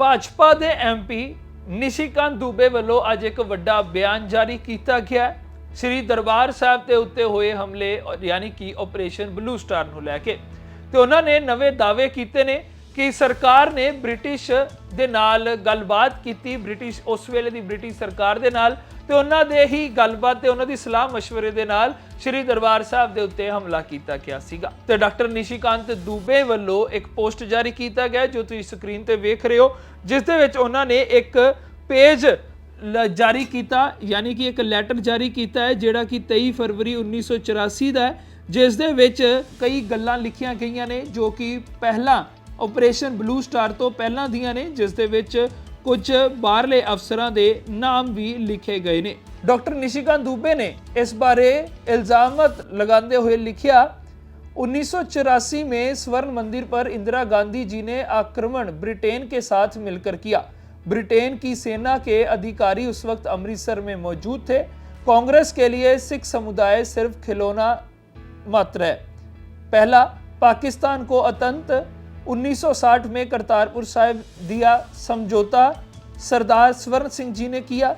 ਭਾਜਪਾ ਦੇ ਐਮਪੀ ਨਿਸ਼ੀਕਾਂਤ ਦੂਬੇ ਵੱਲੋਂ ਅੱਜ ਇੱਕ ਵੱਡਾ ਬਿਆਨ ਜਾਰੀ ਕੀਤਾ ਗਿਆ ਹੈ। ਸ੍ਰੀ ਦਰਬਾਰ ਸਾਹਿਬ ਦੇ ਉੱਤੇ ਹੋਏ ਹਮਲੇ, ਯਾਨੀ ਕਿ ਆਪਰੇਸ਼ਨ ਬਲੂ ਸਟਾਰ ਨੂੰ ਲੈ ਕੇ, ਤੇ ਉਹਨਾਂ ਨੇ ਨਵੇਂ ਦਾਅਵੇ ਕੀਤੇ ਨੇ ਕਿ ਸਰਕਾਰ ਨੇ ਬ੍ਰਿਟਿਸ਼ ਦੇ ਨਾਲ ਗੱਲਬਾਤ ਕੀਤੀ, ਬ੍ਰਿਟਿਸ਼, ਉਸ ਵੇਲੇ ਦੀ ਬ੍ਰਿਟਿਸ਼ ਸਰਕਾਰ ਦੇ ਨਾਲ ਤੇ ਉਹਨਾਂ ਦੇ ਹੀ ਗੱਲਬਾਤ ਤੇ ਉਹਨਾਂ ਦੀ ਸਲਾਹ مشਵਰੇ ਦੇ ਨਾਲ ਸ੍ਰੀ ਦਰਬਾਰ ਸਾਹਿਬ ਦੇ ਉੱਤੇ ਹਮਲਾ ਕੀਤਾ ਗਿਆ ਸੀਗਾ। ਤੇ ਡਾਕਟਰ ਨਿਸ਼ੀਕਾਂਤ ਦੂਬੇ ਵੱਲੋਂ ਇੱਕ ਪੋਸਟ ਜਾਰੀ ਕੀਤਾ ਗਿਆ ਜੋ ਤੁਸੀਂ ਸਕਰੀਨ ਤੇ ਵੇਖ ਰਹੇ ਹੋ, ਜਿਸ ਦੇ ਵਿੱਚ ਉਹਨਾਂ ਨੇ ਇੱਕ ਪੇਜ ਲ- ਜਾਰੀ ਕੀਤਾ, ਯਾਨੀ ਕਿ ਇੱਕ ਲੈਟਰ ਜਾਰੀ ਕੀਤਾ ਹੈ, ਜਿਹੜਾ ਕਿ 23 ਫਰਵਰੀ 1984 ਦਾ ਹੈ, ਜਿਸ ਦੇ ਵਿੱਚ ਕਈ ਗੱਲਾਂ ਲਿਖੀਆਂ ਗਈਆਂ ਨੇ ਜੋ ਕਿ ਪਹਿਲਾਂ ਆਪਰੇਸ਼ਨ ਬਲੂ ਸਟਾਰ ਤੋਂ ਪਹਿਲਾਂ ਦੀਆਂ ਨੇ ਜਿਸ ਦੇ ਵਿੱਚ ਕੁਝ ਬਾਹਰਲੇ ਅਫਸਰਾਂ ਦੇ ਨਾਮ ਵੀ ਲਿਖੇ ਗਏ ਨੇ ਡਾਕਟਰ ਨਿਸ਼ਿਕਾਂਤ ਦੂਬੇ ਨੇ ਇਸ ਬਾਰੇ ਇਲਜ਼ਾਮਤ ਲਗਾਉਂਦੇ ਹੋਏ ਲਿਖਿਆ 1984 में स्वर्ण मंदिर पर इंदिरा गांधी जी ने आक्रमण ब्रिटेन के साथ मिलकर किया ब्रिटेन की सेना के अधिकारी उस वक्त अमृतसर में मौजूद थे कांग्रेस के लिए सिख समुदाय सिर्फ खिलौना मात्र है पहला पाकिस्तान को अतंत 1960 में करतारपुर साहिब दिया समझौता, सरदार स्वर्ण सिंह जी ने किया।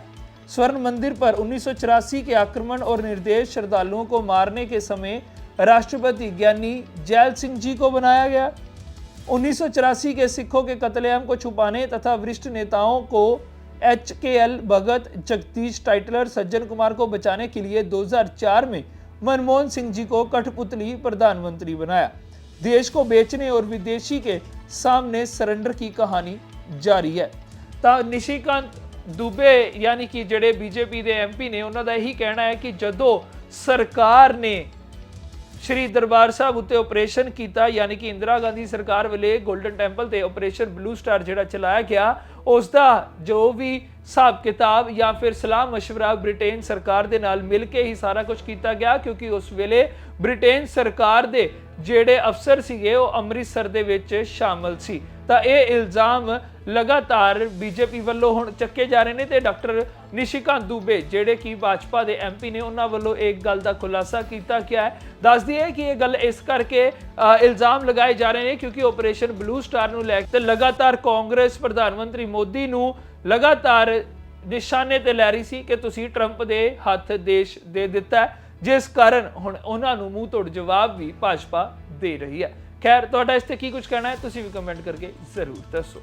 स्वर्ण मंदिर पर 1984 के आक्रमण और निर्देश श्रद्धालुओं को मारने के समय राष्ट्रपति ज्ञानी जैल सिंह जी को बनाया गया। 1984 के सिखों के कत्लेआम को छुपाने तथा वरिष्ठ नेताओं को एच के एल भगत जगदीश टाइटलर सज्जन कुमार को बचाने के लिए 2004 में मनमोहन सिंह जी को कठपुतली प्रधानमंत्री बनाया। देश को बेचने और विदेशी के सामने सरेंडर की कहानी ਜਾਰੀ ਹੈ ਤਾਂ ਨਿਸ਼ੀਕਾਂਤ ਦੁਬੇ ਯਾਨੀ ਕਿ ਜਿਹੜੇ ਬੀਜੇਪੀ ਦੇ ਐਮਪੀ ਨੇ ਉਹਨਾਂ ਦਾ ਇਹੀ ਕਹਿਣਾ ਹੈ ਕਿ ਜਦੋਂ ਸਰਕਾਰ ਨੇ ਸ਼੍ਰੀ ਦਰਬਾਰ ਸਾਹਿਬ ਉੱਤੇ ਆਪਰੇਸ਼ਨ ਕੀਤਾ ਯਾਨੀ ਕਿ ਇੰਦਰਾ ਗਾਂਧੀ ਸਰਕਾਰ ਵੇਲੇ 골ਡਨ ਟੈਂਪਲ ਤੇ ਆਪਰੇਸ਼ਨ ਬਲੂ ਸਟਾਰ ਜਿਹੜਾ ਚਲਾਇਆ ਗਿਆ ਉਸ ਦਾ ਜੋ ਵੀ ਹਿਸਾਬ ਕਿਤਾਬ ਜਾਂ ਫਿਰ ਸਲਾਹ مشਵਰਾ ਬ੍ਰਿਟੇਨ ਸਰਕਾਰ ਦੇ ਨਾਲ ਮਿਲ ਕੇ ਹੀ ਸਾਰਾ ਕੁਝ ਕੀਤਾ ਗਿਆ ਕਿਉਂਕਿ ਉਸ ਵੇਲੇ ਬ੍ਰਿਟੇਨ ਸਰਕਾਰ ਦੇ ਜਿਹੜੇ ਅਫਸਰ ਸੀਗੇ, ਉਹ ਅੰਮ੍ਰਿਤਸਰ ਦੇ ਵਿੱਚ ਸ਼ਾਮਲ ਸੀ। ਤਾਂ ਇਹ ਇਲਜ਼ਾਮ ਲਗਾਤਾਰ ਬੀਜੇਪੀ ਵੱਲੋਂ ਹੁਣ ਚੱਕੇ ਜਾ ਰਹੇ ਨੇ ਤੇ ਡਾਕਟਰ ਨਿਸ਼ਿਕਾਂਤ ਦੂਬੇ, ਜਿਹੜੇ ਕਿ ਭਾਜਪਾ ਦੇ ਐਮਪੀ ਨੇ, ਉਹਨਾਂ ਵੱਲੋਂ ਇੱਕ ਗੱਲ ਦਾ ਖੁਲਾਸਾ ਕੀਤਾ ਗਿਆ ਹੈ। ਦੱਸਦੀ ਹੈ ਕਿ ਇਹ ਗੱਲ ਇਸ ਕਰਕੇ ਇਲਜ਼ਾਮ ਲਗਾਏ ਜਾ ਰਹੇ ਨੇ ਕਿਉਂਕਿ ਆਪਰੇਸ਼ਨ ਬਲੂ ਸਟਾਰ ਨੂੰ ਲੈ ਕੇ ਲਗਾਤਾਰ ਕਾਂਗਰਸ ਪ੍ਰਧਾਨ ਮੰਤਰੀ ਮੋਦੀ ਨੂੰ ਲਗਾਤਾਰ ਨਿਸ਼ਾਨੇ ਤੇ ਲੈ ਰਹੀ ਸੀ ਕਿ ਤੁਸੀਂ ਟਰੰਪ ਦੇ ਹੱਥ ਦੇਸ਼ ਦੇ ਦਿੱਤਾ ਜਿਸ ਕਾਰਨ ਹੁਣ ਉਹਨਾਂ ਨੂੰ ਮੂੰਹ ਤੋੜ ਜਵਾਬ ਵੀ ਭਾਜਪਾ ਦੇ ਰਹੀ ਹੈ। ਖੈਰ, ਤੁਹਾਡਾ ਇਸ ਤੇ ਕੀ ਕੁਝ ਕਹਿਣਾ ਹੈ, ਤੁਸੀਂ ਵੀ ਕਮੈਂਟ ਕਰਕੇ ਜ਼ਰੂਰ ਦੱਸੋ।